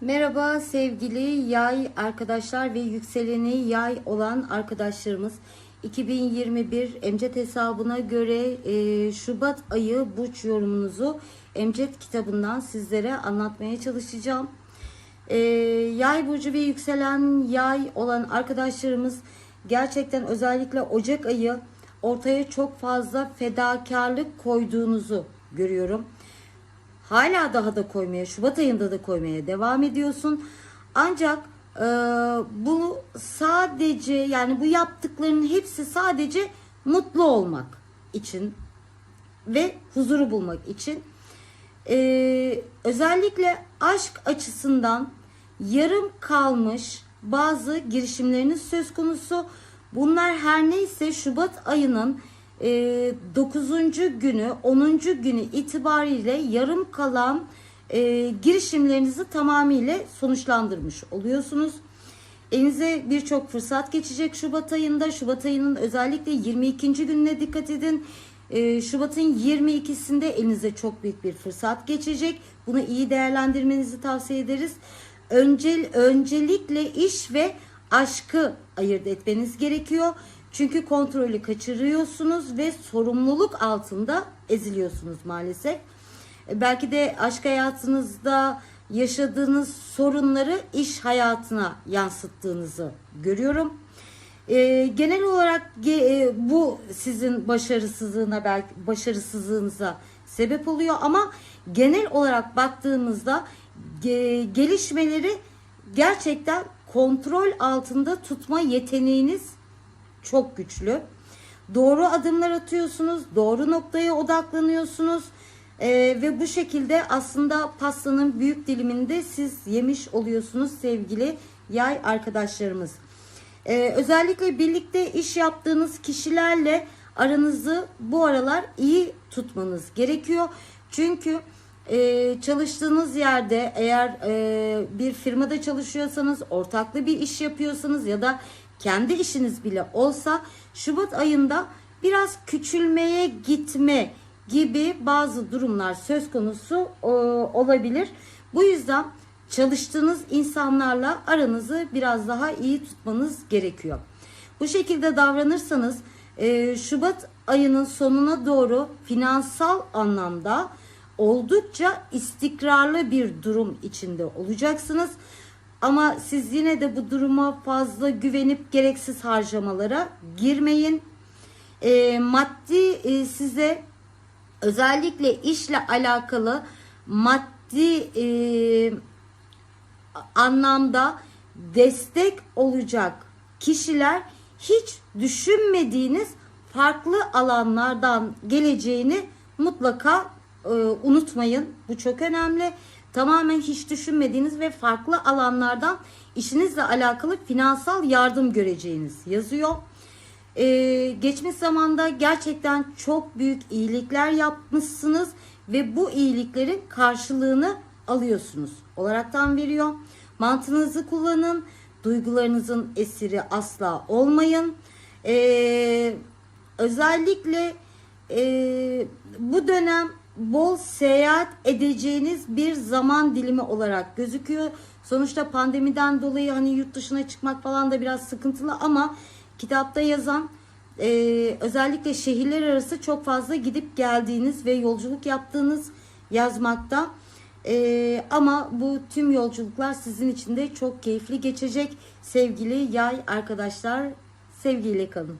Merhaba sevgili yay arkadaşlar ve yükseleni yay olan arkadaşlarımız. 2021 Emcet hesabına göre e, Şubat ayı burç yorumunuzu Emcet kitabından sizlere anlatmaya çalışacağım. E, yay burcu ve yükselen yay olan arkadaşlarımız gerçekten özellikle Ocak ayı ortaya çok fazla fedakarlık koyduğunuzu görüyorum. Hala daha da koymaya, Şubat ayında da koymaya devam ediyorsun. Ancak e, bu sadece yani bu yaptıklarının hepsi sadece mutlu olmak için ve huzuru bulmak için. E, özellikle aşk açısından yarım kalmış bazı girişimleriniz söz konusu. Bunlar her neyse Şubat ayının e, 9. günü 10. günü itibariyle yarım kalan e, girişimlerinizi tamamıyla sonuçlandırmış oluyorsunuz. Elinize birçok fırsat geçecek Şubat ayında. Şubat ayının özellikle 22. gününe dikkat edin. E, Şubat'ın 22'sinde elinize çok büyük bir fırsat geçecek. Bunu iyi değerlendirmenizi tavsiye ederiz. Öncel, öncelikle iş ve aşkı ayırt etmeniz gerekiyor. Çünkü kontrolü kaçırıyorsunuz ve sorumluluk altında eziliyorsunuz maalesef. E, Belki de aşk hayatınızda yaşadığınız sorunları iş hayatına yansıttığınızı görüyorum. E, genel olarak e, bu sizin başarısızlığına belki başarısızlığınıza sebep oluyor ama genel olarak baktığımızda ge- gelişmeleri gerçekten kontrol altında tutma yeteneğiniz çok güçlü. Doğru adımlar atıyorsunuz, doğru noktaya odaklanıyorsunuz Ee, ve bu şekilde aslında pastanın büyük diliminde siz yemiş oluyorsunuz sevgili yay arkadaşlarımız. Ee, özellikle birlikte iş yaptığınız kişilerle aranızı bu aralar iyi tutmanız gerekiyor. Çünkü e, çalıştığınız yerde eğer e, bir firmada çalışıyorsanız, ortaklı bir iş yapıyorsanız ya da kendi işiniz bile olsa Şubat ayında biraz küçülmeye gitme gibi bazı durumlar söz konusu e, olabilir. Bu yüzden çalıştığınız insanlarla aranızı biraz daha iyi tutmanız gerekiyor. Bu şekilde davranırsanız e, Şubat ayının sonuna doğru finansal anlamda oldukça istikrarlı bir durum içinde olacaksınız. Ama siz yine de bu duruma fazla güvenip gereksiz harcamalara girmeyin. E, maddi e, size özellikle işle alakalı maddi e, anlamda destek olacak kişiler hiç düşünmediğiniz farklı alanlardan geleceğini mutlaka e, unutmayın. Bu çok önemli. Tamamen hiç düşünmediğiniz ve farklı alanlardan işinizle alakalı finansal yardım göreceğiniz yazıyor. Ee, geçmiş zamanda gerçekten çok büyük iyilikler yapmışsınız ve bu iyiliklerin karşılığını alıyorsunuz olaraktan veriyor. Mantığınızı kullanın, duygularınızın esiri asla olmayın. Ee, özellikle e, bu dönem bol seyahat edeceğiniz bir zaman dilimi olarak gözüküyor. Sonuçta pandemiden dolayı hani yurt dışına çıkmak falan da biraz sıkıntılı ama kitapta yazan e, özellikle şehirler arası çok fazla gidip geldiğiniz ve yolculuk yaptığınız yazmakta. E, ama bu tüm yolculuklar sizin için de çok keyifli geçecek sevgili yay arkadaşlar. Sevgiyle kalın.